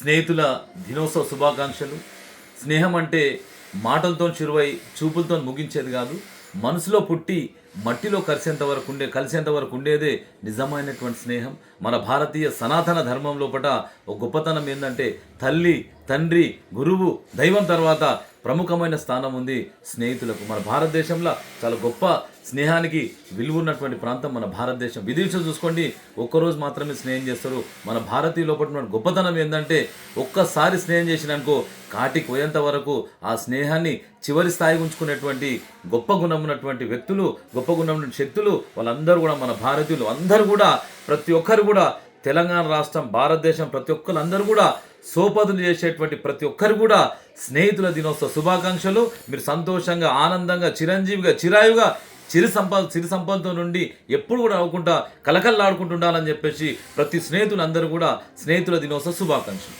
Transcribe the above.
స్నేహితుల దినోత్సవ శుభాకాంక్షలు. స్నేహం అంటే మాటలతో చిరువై చూపులతో ముగించేది కాదు. మనసులో పుట్టి మట్టిలో కలిసేంత వరకు ఉండే కలిసేంత వరకు ఉండేదే నిజమైనటువంటి స్నేహం. మన భారతీయ సనాతన ధర్మం లోపట ఒక గొప్పతనం ఏంటంటే తల్లి తండ్రి గురువు దైవం తర్వాత ప్రముఖమైన స్థానం ఉంది స్నేహితులకు. మన భారతదేశంలో చాలా గొప్ప స్నేహానికి విలువ ఉన్నటువంటి ప్రాంతం మన భారతదేశం. విదేశం చూసుకోండి. ఒక్కరోజు మాత్రమే స్నేహం చేస్తారు. మన భారతీయ లోపల గొప్పతనం ఏంటంటే ఒక్కసారి స్నేహం చేసినానుకో కాటికి పోయేంత వరకు ఆ స్నేహాన్ని చివరి స్థాయి ఉంచుకునేటువంటి గొప్ప గుణం ఉన్నటువంటి వ్యక్తులు గొప్ప గుణం ఉన్నటువంటి శక్తులు వాళ్ళందరూ కూడా మన భారతీయులు. అందరూ కూడా ప్రతి ఒక్కరు కూడా తెలంగాణ రాష్ట్రం భారతదేశం ప్రతి ఒక్కరు అందరూ కూడా సోపదులు చేసేటువంటి ప్రతి ఒక్కరు కూడా స్నేహితుల దినోత్సవ శుభాకాంక్షలు. మీరు సంతోషంగా ఆనందంగా చిరంజీవిగా చిరాయుగా చిరు సంపద చిరు సంపదతో నుండి ఎప్పుడు కూడా అవ్వకుండా కలకల్లాడుకుంటుండాలని చెప్పేసి ప్రతి స్నేహితులందరూ కూడా స్నేహితుల దినోత్సవ శుభాకాంక్షలు.